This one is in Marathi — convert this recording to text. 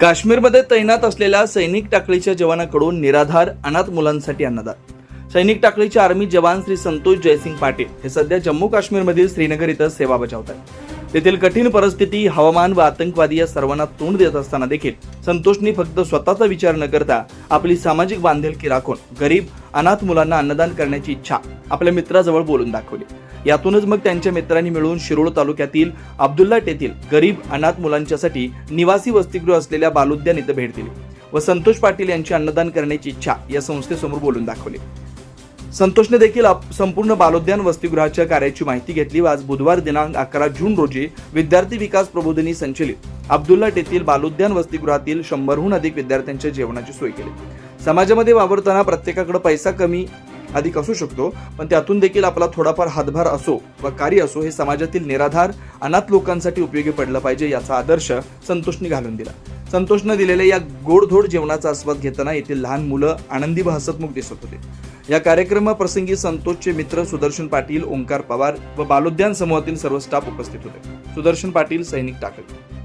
काश्मीरमध्ये तैनात असलेल्या सैनिक टाकळीच्या जवानाकडून निराधार अनाथ मुलांसाठी अन्नदान. सैनिक टाकळीचे आर्मी जवान श्री संतोष जयसिंग पाटील हे सध्या जम्मू काश्मीरमधील श्रीनगर इथं सेवा बजावत आहेत. तेथील कठीण परिस्थिती हवामान व आतंकवादी या सर्वांना तोंड देत असताना देखील संतोषनी फक्त स्वतःचा विचार न करता आपली सामाजिक बांधिलकी राखून गरीब अनाथ मुलांना अन्नदान करण्याची इच्छा आपल्या मित्राजवळ बोलून दाखवली. यातूनच मग त्यांच्या मित्रांनी मिळून शिरोळ तालुक्यातील अब्दुल्लाट येथील गरीब अनाथ मुलांच्यासाठी निवासी वसतिगृह असलेल्या बालुद्यान इथं भेट दिली व संतोष पाटील यांची अन्नदान करण्याची इच्छा या संस्थेसमोर बोलून दाखवली. संतोषने देखील संपूर्ण बालोद्यान वसतिगृहाच्या कार्याची माहिती घेतली व आज बुधवार दिनांक अकरा जून रोजी विद्यार्थी विकास प्रबोधिनी संचलित अब्दुल्लाट येथील बालोद्यान वसतिगृहातील शंभरहून अधिक विद्यार्थ्यांच्या जेवणाची सोय केली. समाजामध्ये वावरताना प्रत्येकाकडे पैसा कमी अधिक असू शकतो पण त्यातून देखील आपला थोडाफार हातभार असो व कार्य असो हे समाजातील निराधार अनाथ लोकांसाठी उपयोगी पडलं पाहिजे याचा आदर्श संतोषने घालून दिला. संतोषनं दिलेल्या या गोडधोड जेवणाचा आस्वाद घेताना येथील लहान मुलं आनंदी व हसतमुख दिसत होते. या कार्यक्रमाप्रसंगी संतोषचे मित्र सुदर्शन पाटील ओंकार पवार व बालोद्यान समूहातील सर्व स्टाफ उपस्थित होते. सुदर्शन पाटील सैनिक टाकळे.